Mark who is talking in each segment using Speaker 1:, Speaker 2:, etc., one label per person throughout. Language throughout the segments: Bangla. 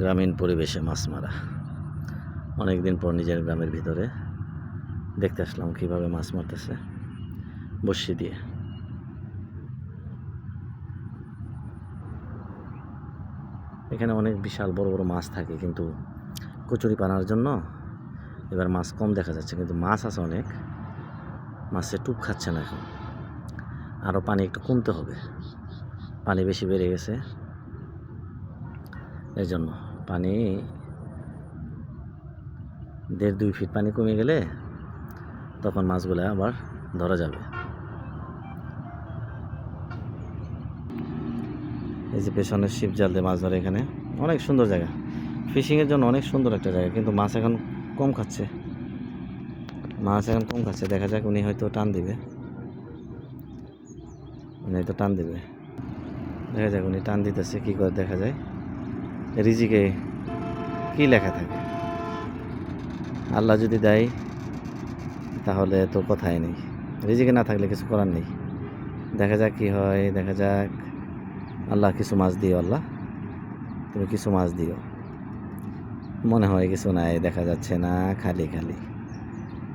Speaker 1: গ্রামীণ পরিবেশে মাছ মারা। অনেক দিন পর নিজের গ্রামের ভিতরে দেখতে আসলাম কীভাবে মাছ মারতেছে বসি দিয়ে। এখানে অনেক বিশাল বড় বড় মাছ থাকে, কিন্তু কচুরি পানার জন্য এবার মাছ কম দেখা যাচ্ছে, কিন্তু মাছ আছে অনেক। মাছে টুপ খাচ্ছে না এখন। আরও পানি একটু কমতে হবে। পানি বেশি বেড়ে গেছে। এই জন্য পানি দেড় দুই ফিট পানি কমে গেলে তখন মাছগুলো আবার ধরা যাবে। এই যে পেছনের শিপ জাল দিয়ে মাছ ধরে এখানে, অনেক সুন্দর জায়গা। ফিশিংয়ের জন্য অনেক সুন্দর একটা জায়গা, কিন্তু মাছ এখন কম খাচ্ছে। মাছ এখন কম খাচ্ছে, দেখা যাক উনি হয়তো টান দিবে। উনি হয়তো টান দিবে। দেখা যাক উনি টান দিতেছে, কী করে দেখা যায়। রিজিকে কি লেখা থাকে? আল্লাহ যদি দেয়, তাহলে তো কথাই নেই। রিজিকে না থাকলে কিছু করার নেই। দেখা যাক কি হয়, দেখা যাক। আল্লাহ কিছু মাছ দিও, আল্লাহ। তুমি কিছু মাছ দিও। মনে হয় কিছু নাই, দেখা যাচ্ছে না, খালি খালি।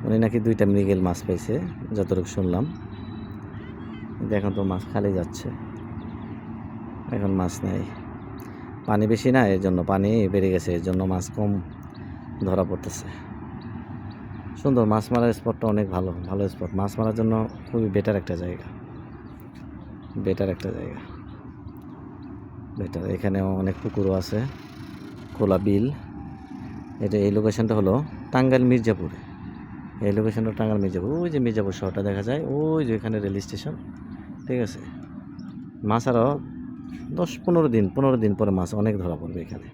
Speaker 1: উনি নাকি দুইটা মৃগেল মাছ পাইছে, যতটুকু শুনলাম। এখন তো, মাছ খালি যাচ্ছে। এখন মাছ নাই। পানি বেশি না এর জন্য পানি বেড়ে গেছে এর জন্য মাছ কম ধরা পড়তেছে। সুন্দর, মাছ মারার স্পটটা অনেক ভালো ভালো স্পট মাছ মারার জন্য খুবই বেটার একটা জায়গা। বেটার একটা জায়গা। বেটার এখানেও অনেক পুকুরও আছে। খোলা বিল। এটা এই লোকেশনটা হলো টাঙ্গাইল মির্জাপুর। এই লোকেশনটা টাঙ্গাইল মির্জাপুর। ওই যে মির্জাপুর শহরটা দেখা যায়, ওই যে এখানে রেল স্টেশন ঠিক আছে? মাছ আরও দশ পনেরো দিন পনেরো দিন পরে মাছ অনেক ধরা পড়বে এখানে।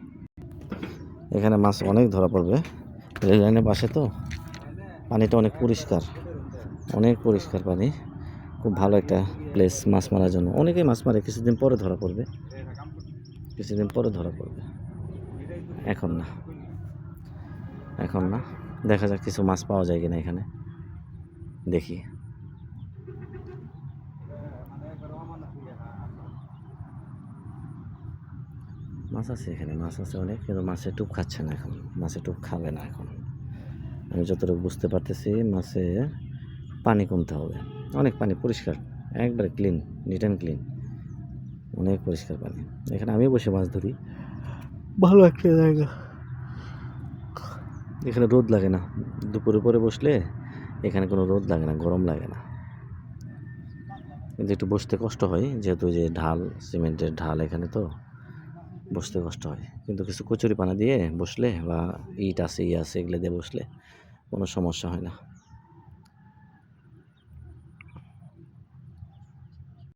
Speaker 1: এখানে মাছ অনেক ধরা পড়বে। রেল লাইনের পাশে তো পানিটা অনেক পরিষ্কার অনেক পরিষ্কার পানি। খুব ভালো একটা প্লেস মাছ মারার জন্য। অনেকেই মাছ মারে, কিছুদিন পরে ধরা পড়বে। কিছুদিন পরে ধরা পড়বে। এখন না। এখন না। দেখা যাক কিছু মাছ পাওয়া যায় কিনা এখানে। দেখি। মাছ আছে এখানে মাছ আছে অনেক কিন্তু মাছের টুপ খাচ্ছে না এখন মাছের টুপ খাবে না এখন। আমি যতটুকু বুঝতে পারতেছি মাছে পানি কমতে হবে অনেক পানি পরিষ্কার একবারে ক্লিন নিট অ্যান্ড ক্লিন অনেক পরিষ্কার পানি। এখানে আমি বসে মাছ ধরি। ভালো একটা জায়গা। এখানে রোদ লাগে না দুপুরে পরে বসলে এখানে কোনো রোদ লাগে না গরম লাগে না। কিন্তু একটু বসতে কষ্ট হয় যেহেতু যে ঢাল সিমেন্টের ঢাল এখানে তো। বসতে কষ্ট হয়। কিন্তু কিছু কচুরি পানা দিয়ে বসলে বা ইট আছে, ই আছে, এগুলো দিয়ে বসলে কোনো সমস্যা হয় না।